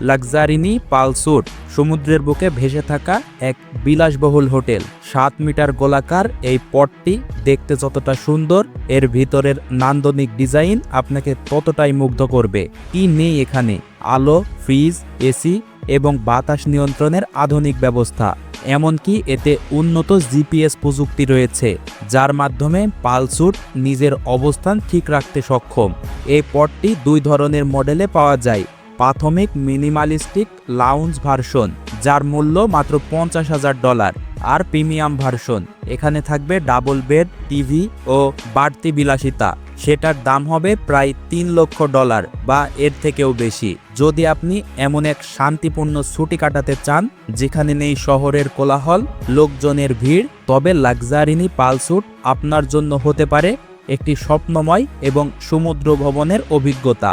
লাক্সারিনি পালসুট সমুদ্রের বুকে ভেসে থাকা এক বিলাসবহুল হোটেল। সাত মিটার গোলাকার এই পটটি দেখতে যতটা সুন্দর, এর ভিতরের নান্দনিক ডিজাইন আপনাকে ততটাই মুগ্ধ করবে। কি নেই এখানে? আলো, ফ্রিজ, এসি এবং বাতাস নিয়ন্ত্রণের আধুনিক ব্যবস্থা। এমনকি এতে উন্নত জিপিএস প্রযুক্তি রয়েছে, যার মাধ্যমে পালসুট নিজের অবস্থান ঠিক রাখতে সক্ষম। এই পটটি দুই ধরনের মডেলে পাওয়া যায় প্রাথমিক মিনিমালিস্টিক লাউঞ্জ ভার্সন, যার মূল্য মাত্র পঞ্চাশ হাজার ডলার, আর প্রিমিয়াম ভার্সন, এখানে থাকবে ডাবল বেড, টিভি ও বাড়তি বিলাসিতা। সেটার দাম হবে প্রায় তিন লক্ষ ডলার বা এর থেকেও বেশি। যদি আপনি এমন এক শান্তিপূর্ণ ছুটি কাটাতে চান, যেখানে নেই শহরের কোলাহল, লোকজনের ভিড়, তবে লাক্সারিনি পালসুট আপনার জন্য হতে পারে একটি স্বপ্নময় এবং সমুদ্র ভবনের অভিজ্ঞতা।